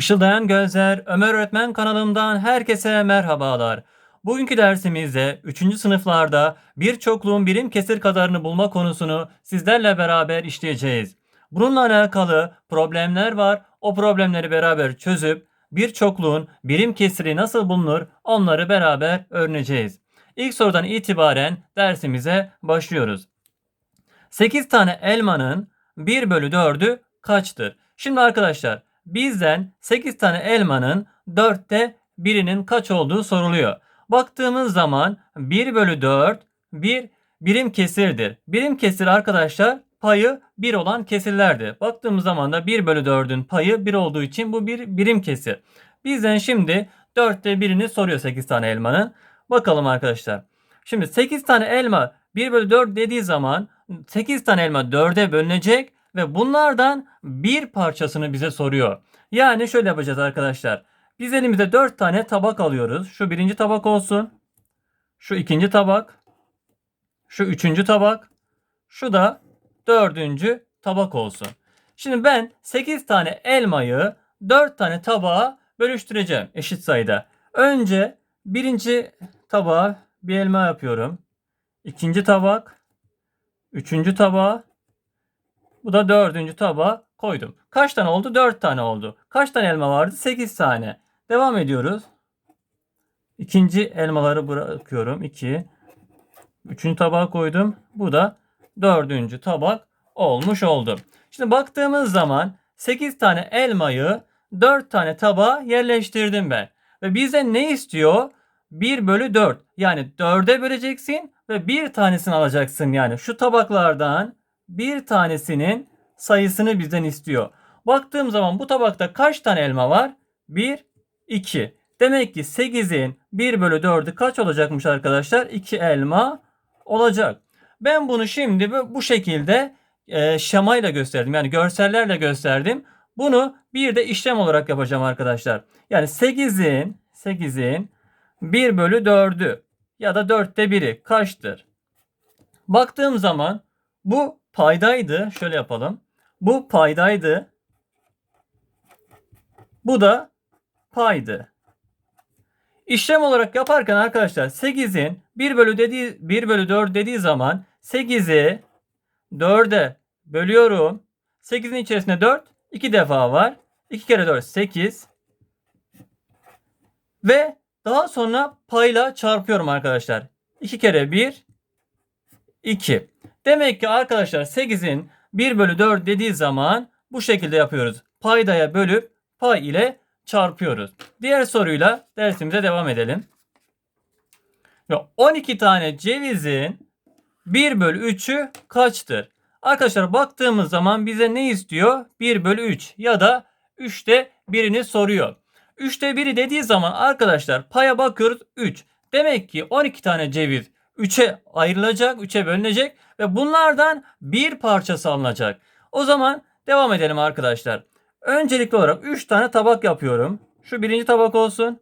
Işıldayan Gözler Ömer Öğretmen kanalımdan herkese merhabalar. Bugünkü dersimizde 3. sınıflarda bir çokluğun birim kesir kadarını bulma konusunu sizlerle beraber işleyeceğiz. Bununla alakalı problemler var. O problemleri beraber çözüp bir çokluğun birim kesiri nasıl bulunur onları beraber öğreneceğiz. İlk sorudan itibaren dersimize başlıyoruz. 8 tane elmanın 1 bölü 4'ü kaçtır? Şimdi arkadaşlar bizden 8 tane elmanın 4'te birinin kaç olduğu soruluyor. Baktığımız zaman 1 bölü 4 bir birim kesirdir. Birim kesir arkadaşlar payı 1 olan kesirlerdir. Baktığımız zaman da 1 bölü 4'ün payı 1 olduğu için bu bir birim kesir. Bizden şimdi 4'te birini soruyor 8 tane elmanın. Bakalım arkadaşlar. Şimdi 8 tane elma 1 bölü 4 dediği zaman 8 tane elma 4'e bölünecek ve bunlardan bir parçasını bize soruyor. Yani şöyle yapacağız arkadaşlar. Biz elimizde 4 tane tabak alıyoruz. Şu birinci tabak olsun. Şu ikinci tabak. Şu üçüncü tabak. Şu da dördüncü tabak olsun. Şimdi ben 8 tane elmayı 4 tane tabağa bölüştüreceğim eşit sayıda. Önce birinci tabağa bir elma yapıyorum. İkinci tabak. Üçüncü tabağa. Bu da dördüncü tabağa koydum. Kaç tane oldu? Dört tane oldu. Kaç tane elma vardı? Sekiz tane. Devam ediyoruz. İkinci elmaları bırakıyorum. İki. Üçüncü tabağa koydum. Bu da dördüncü tabak olmuş oldu. Şimdi baktığımız zaman 8 tane elmayı 4 tane tabağa yerleştirdim ben. Ve bizden ne istiyor? 1 bölü 4. Yani 4'e böleceksin ve bir tanesini alacaksın. Yani şu tabaklardan bir tanesinin sayısını bizden istiyor. Baktığım zaman bu tabakta kaç tane elma var? 1, 2. Demek ki 8'in 1 bölü 4'ü kaç olacakmış arkadaşlar? 2 elma olacak. Ben bunu şimdi bu şekilde e, şemayla gösterdim. Yani görsellerle gösterdim. Bunu bir de işlem olarak yapacağım arkadaşlar. Yani 8'in 8'in 1 bölü 4'ü ya da 4'te 1'i kaçtır? Baktığım zaman bu paydaydı. Şöyle yapalım. Bu paydaydı. Bu da paydı. İşlem olarak yaparken arkadaşlar 8'in 1 bölü dediği 1 bölü 4 dediği zaman 8'i 4'e bölüyorum. 8'in içerisinde 4 2 defa var. 2 kere 4 8. Ve daha sonra payla çarpıyorum arkadaşlar. 2 kere 1 2. Demek ki arkadaşlar 8'in 1 bölü 4 dediği zaman bu şekilde yapıyoruz. Paydaya bölüp pay ile çarpıyoruz. Diğer soruyla dersimize devam edelim. Ve 12 tane cevizin 1 bölü 3'ü kaçtır? Arkadaşlar baktığımız zaman bize ne istiyor? 1 bölü 3 ya da 3'te birini soruyor. 3'te biri dediği zaman arkadaşlar paya bakıyoruz 3. Demek ki 12 tane ceviz 3'e ayrılacak, 3'e bölünecek ve bunlardan bir parçası alınacak. O zaman devam edelim arkadaşlar. Öncelikli olarak 3 tane tabak yapıyorum. Şu birinci tabak olsun.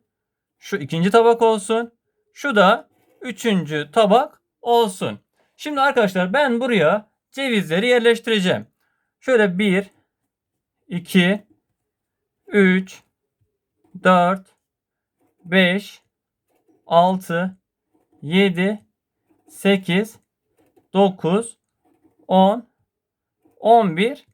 Şu ikinci tabak olsun. Şu da üçüncü tabak olsun. Şimdi arkadaşlar ben buraya cevizleri yerleştireceğim. Şöyle 1, 2, 3, 4, 5, 6, 7, 8, 9, 10, 11,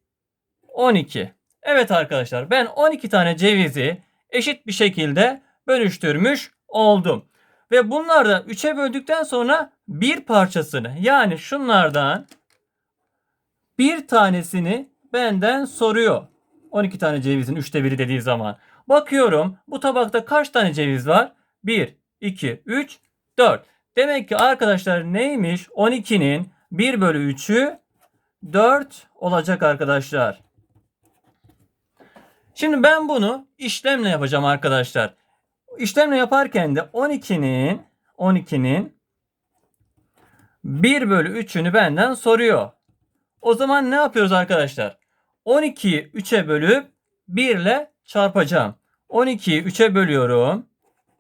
12. Evet arkadaşlar ben 12 tane cevizi eşit bir şekilde bölüştürmüş oldum. Ve bunları da 3'e böldükten sonra bir parçasını yani şunlardan bir tanesini benden soruyor. 12 tane cevizin 3'te 1'i dediği zaman. Bakıyorum bu tabakta kaç tane ceviz var? 1, 2, 3, 4. Demek ki arkadaşlar neymiş? 12'nin 1 bölü 3'ü 4 olacak arkadaşlar. Şimdi ben bunu işlemle yapacağım arkadaşlar. İşlemle yaparken de 12'nin 12'nin 1 bölü 3'ünü benden soruyor. O zaman ne yapıyoruz arkadaşlar? 12'yi 3'e bölüp 1 ile çarpacağım. 12'yi 3'e bölüyorum.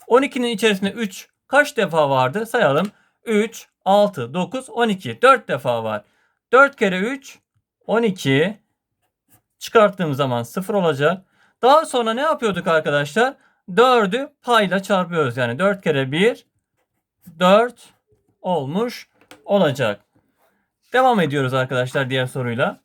12'nin içerisinde 3 kaç defa vardı? Sayalım. 3, 6, 9, 12. 4 defa var. 4 kere 3, 12. Çıkarttığım zaman 0 olacak. Daha sonra ne yapıyorduk arkadaşlar? 4'ü payla çarpıyoruz. Yani 4 kere 1 4 olmuş olacak. Devam ediyoruz arkadaşlar diğer soruyla.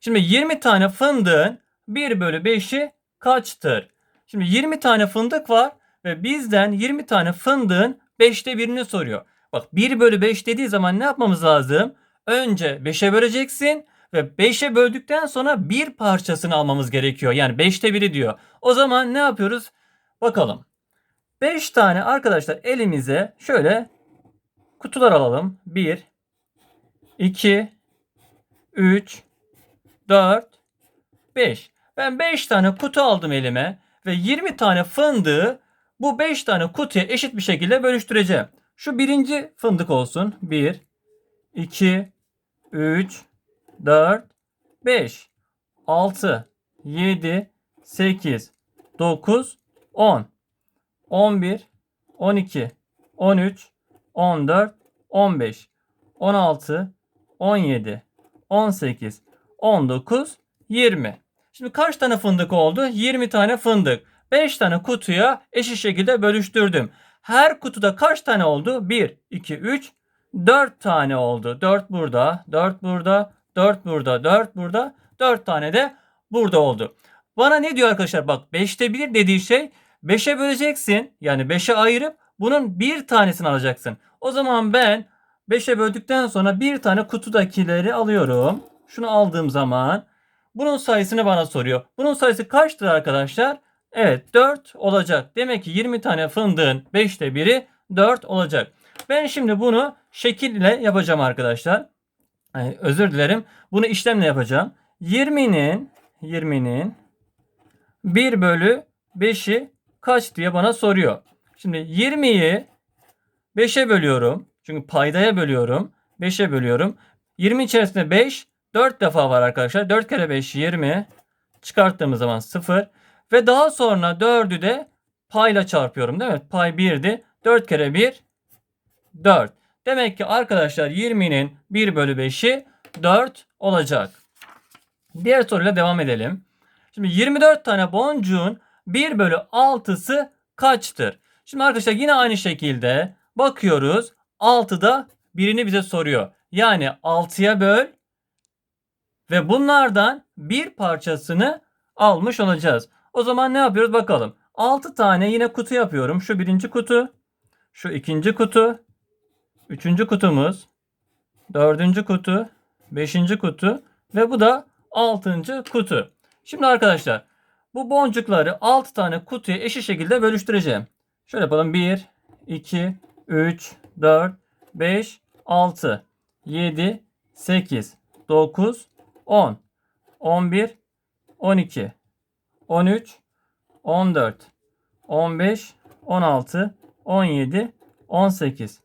Şimdi 20 tane fındığın 1 bölü 5'i kaçtır? Şimdi 20 tane fındık var ve bizden 20 tane fındığın 5'te birini soruyor. Bak 1 bölü 5 dediği zaman ne yapmamız lazım? Önce 5'e böleceksin ve 5'e böldükten sonra bir parçasını almamız gerekiyor. Yani 5'te biri diyor. O zaman ne yapıyoruz? Bakalım. 5 tane arkadaşlar elimize şöyle kutular alalım. 1, 2, 3, 4, 5. Ben 5 tane kutu aldım elime ve 20 tane fındığı bu 5 tane kutuya eşit bir şekilde bölüştüreceğim. Şu birinci fındık olsun. 1, 2, 3, 4, 5, 6, 7, 8, 9, 10, 11, 12, 13, 14, 15, 16, 17, 18, 19, 20. Şimdi kaç tane fındık oldu? 20 tane fındık. 5 tane kutuya eşit şekilde bölüştürdüm. Her kutuda kaç tane oldu? 1, 2, 3, 4 tane oldu. 4 burada, 4 burada, 4 burada, 4 burada, 4 tane de burada oldu. Bana ne diyor arkadaşlar? Bak 5'te 1 dediği şey 5'e böleceksin. Yani 5'e ayırıp bunun bir tanesini alacaksın. O zaman ben 5'e böldükten sonra bir tane kutudakileri alıyorum. Şunu aldığım zaman bunun sayısını bana soruyor. Bunun sayısı kaçtır arkadaşlar? Evet 4 olacak. Demek ki 20 tane fındığın 5'te 1'i 4 olacak. Ben şimdi bunu şekille yapacağım arkadaşlar. Yani özür dilerim. Bunu işlemle yapacağım. 20'nin 20'nin 1 bölü 5'i kaç diye bana soruyor. Şimdi 20'yi 5'e bölüyorum. Çünkü paydaya bölüyorum. 5'e bölüyorum. 20 içerisinde 5 4 defa var arkadaşlar. 4 kere 5 20. Çıkarttığımız zaman 0. Ve daha sonra 4'ü de payla çarpıyorum değil mi? Pay 1'di. 4 kere 1 4. Demek ki arkadaşlar 20'nin 1 bölü 5'i 4 olacak. Diğer soruyla devam edelim. Şimdi 24 tane boncuğun 1 bölü 6'sı kaçtır? Şimdi arkadaşlar yine aynı şekilde bakıyoruz. 6'da birini bize soruyor. Yani 6'ya böl ve bunlardan bir parçasını almış olacağız. O zaman ne yapıyoruz bakalım. 6 tane yine kutu yapıyorum. Şu birinci kutu, şu ikinci kutu, üçüncü kutumuz, dördüncü kutu, beşinci kutu ve bu da altıncı kutu. Şimdi arkadaşlar bu boncukları 6 tane kutuya eşit şekilde bölüştüreceğim. Şöyle yapalım. 1, 2, 3, 4, 5, 6, 7, 8, 9, 10, 11, 12, 13, 14, 15, 16, 17, 18,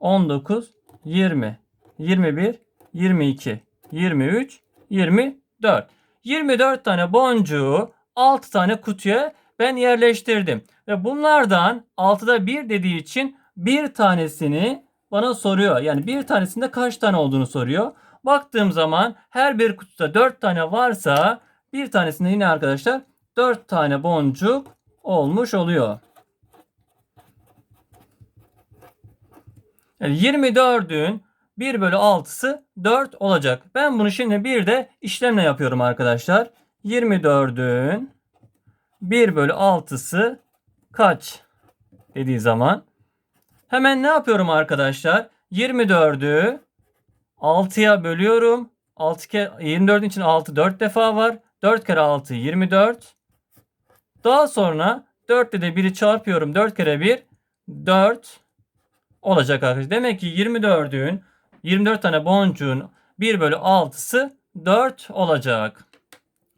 19, 20, 21, 22, 23, 24. 24 tane boncuğu 6 tane kutuya ben yerleştirdim. Ve bunlardan 6'da 1 dediği için bir tanesini bana soruyor. Yani bir tanesinde kaç tane olduğunu soruyor. Baktığım zaman her bir kutuda 4 tane varsa bir tanesinde yine arkadaşlar 4 tane boncuk olmuş oluyor. Yani 24'ün 1 bölü 6'sı 4 olacak. Ben bunu şimdi bir de işlemle yapıyorum arkadaşlar. 24'ün 1 bölü 6'sı kaç dediği zaman hemen ne yapıyorum arkadaşlar? 24'ü 6'ya bölüyorum. 6 kere 24'ün için 6 4 defa var. 4 kere 6 24. Daha sonra 4 ile de 1'i çarpıyorum. 4 kere 1 4 olacak arkadaşlar. Demek ki 24'ün 24 tane boncuğun 1 bölü 6'sı 4 olacak.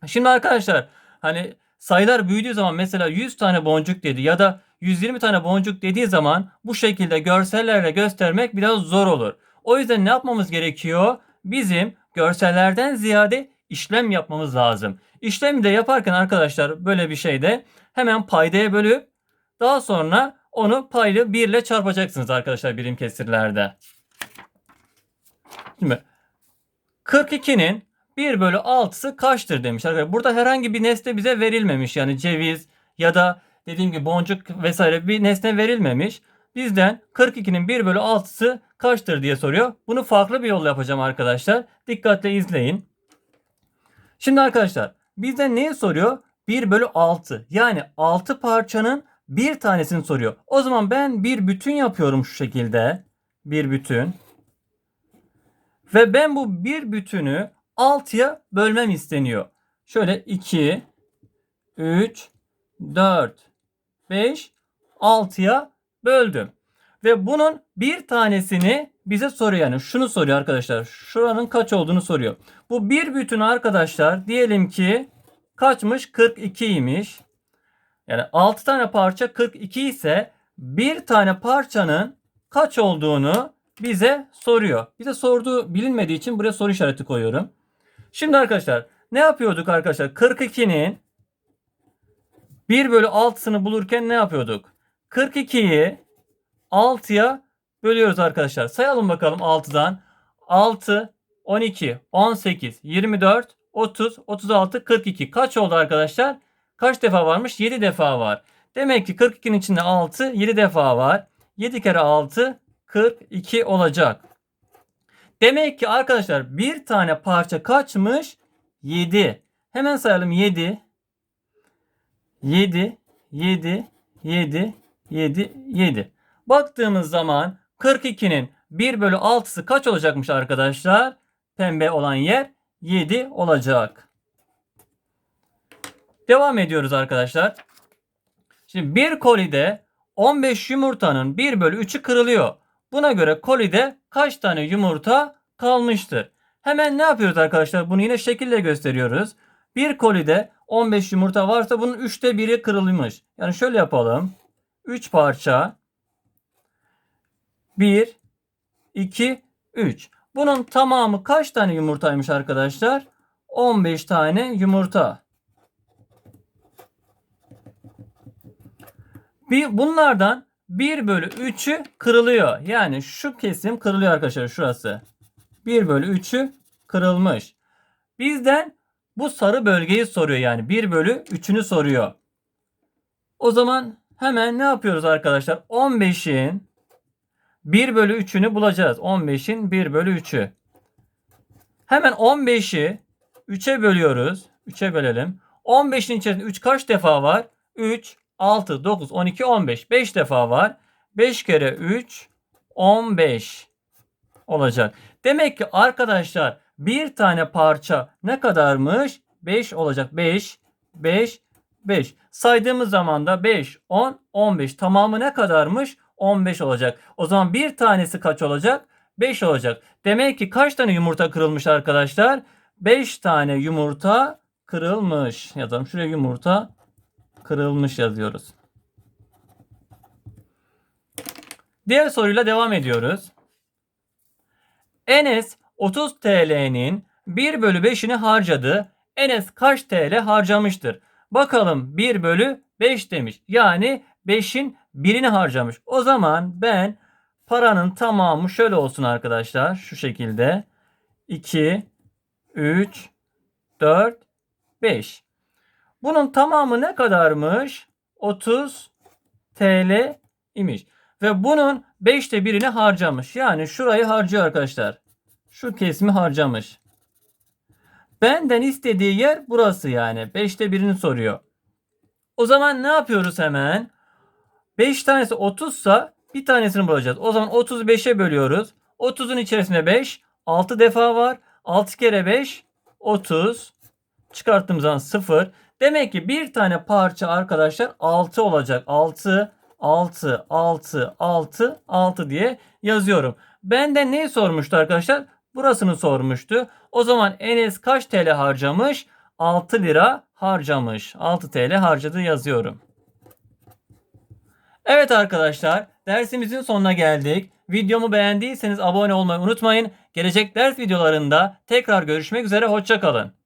Şimdi arkadaşlar hani sayılar büyüdüğü zaman mesela 100 tane boncuk dedi ya da 120 tane boncuk dediği zaman bu şekilde görsellerle göstermek biraz zor olur. O yüzden ne yapmamız gerekiyor? Bizim görsellerden ziyade işlem yapmamız lazım. İşlemi de yaparken arkadaşlar böyle bir şeyde hemen paydaya bölüp daha sonra onu paylı 1 ile çarpacaksınız arkadaşlar birim kesirlerde. Şimdi 42'nin 1 bölü 6'sı kaçtır demiş arkadaşlar. Burada herhangi bir nesne bize verilmemiş. Yani ceviz ya da dediğim gibi boncuk vesaire bir nesne verilmemiş. Bizden 42'nin 1 bölü 6'sı kaçtır diye soruyor. Bunu farklı bir yolla yapacağım arkadaşlar. Dikkatle izleyin. Şimdi arkadaşlar bizden neyi soruyor? 1 bölü 6. Yani 6 parçanın bir tanesini soruyor. O zaman ben bir bütün yapıyorum şu şekilde. Bir bütün. Ve ben bu bir bütünü 6'ya bölmem isteniyor. Şöyle 2, 3, 4, 5, 6'ya böldüm. Ve bunun bir tanesini bize soruyor yani şunu soruyor arkadaşlar. Şuranın kaç olduğunu soruyor. Bu bir bütün arkadaşlar diyelim ki kaçmış? 42'ymiş. Yani 6 tane parça 42 ise bir tane parçanın kaç olduğunu bize soruyor. Bize sorduğu bilinmediği için buraya soru işareti koyuyorum. Şimdi arkadaşlar ne yapıyorduk arkadaşlar? 42'nin 1 bölü 6'sını bulurken ne yapıyorduk? 42'yi 6'ya bölüyoruz arkadaşlar. Sayalım bakalım 6'dan. 6, 12, 18, 24, 30, 36, 42. Kaç oldu arkadaşlar? Kaç defa varmış? 7 defa var. Demek ki 42'nin içinde 6, 7 defa var. 7 kere 6, 42 olacak. Demek ki arkadaşlar bir tane parça kaçmış? 7. Hemen sayalım 7. 7, 7, 7, 7, 7. Baktığımız zaman 42'nin 1 bölü 6'sı kaç olacakmış arkadaşlar? Pembe olan yer 7 olacak. Devam ediyoruz arkadaşlar. Şimdi bir kolide 15 yumurtanın 1 bölü 3'ü kırılıyor. Buna göre kolide kaç tane yumurta kalmıştır? Hemen ne yapıyoruz arkadaşlar? Bunu yine şekille gösteriyoruz. Bir kolide 15 yumurta varsa bunun 3'te 1'i kırılmış. Yani şöyle yapalım. 3 parça 1 2 3. Bunun tamamı kaç tane yumurtaymış arkadaşlar? 15 tane yumurta. Bir, bunlardan 1 bölü 3'ü kırılıyor. Yani şu kesim kırılıyor arkadaşlar şurası. 1 bölü 3'ü kırılmış. Bizden bu sarı bölgeyi soruyor yani 1 bölü 3'ünü soruyor. O zaman hemen ne yapıyoruz arkadaşlar? 15'in 1 bölü 3'ünü bulacağız. 15'in 1 bölü 3'ü. Hemen 15'i 3'e bölüyoruz. 3'e bölelim. 15'in içerisinde 3 kaç defa var? 3, 6, 9, 12, 15. 5 defa var. 5 kere 3, 15 olacak. Demek ki arkadaşlar bir tane parça ne kadarmış? 5 olacak. 5, 5, 5. Saydığımız zaman da 5, 10, 15. Tamamı ne kadarmış? 15 olacak. O zaman bir tanesi kaç olacak? 5 olacak. Demek ki kaç tane yumurta kırılmış arkadaşlar? 5 tane yumurta kırılmış. Yazalım şuraya yumurta kırılmış yazıyoruz. Diğer soruyla devam ediyoruz. Enes 30 TL'nin 1 bölü 5'ini harcadı. Enes kaç TL harcamıştır? Bakalım 1 bölü 5 demiş. Yani 5'in birini harcamış. O zaman ben paranın tamamı şöyle olsun arkadaşlar. Şu şekilde. 2, 3, 4, 5. Bunun tamamı ne kadarmış? 30 TL imiş. Ve bunun 5'te birini harcamış. Yani şurayı harcıyor arkadaşlar. Şu kesimi harcamış. Benden istediği yer burası yani. 5'te birini soruyor. O zaman ne yapıyoruz hemen? 5 tanesi 30 sa bir tanesini bulacağız. O zaman 35'e bölüyoruz. 30'un içerisinde 5. 6 defa var. 6 kere 5 30. Çıkarttığımız zaman 0. Demek ki bir tane parça arkadaşlar 6 olacak. 6, 6, 6, 6, 6 diye yazıyorum. Benden neyi sormuştu arkadaşlar? Burasını sormuştu. O zaman Enes kaç TL harcamış? 6 lira harcamış. 6 TL harcadı yazıyorum. Evet arkadaşlar dersimizin sonuna geldik. Videomu beğendiyseniz abone olmayı unutmayın. Gelecek ders videolarında tekrar görüşmek üzere. Hoşçakalın.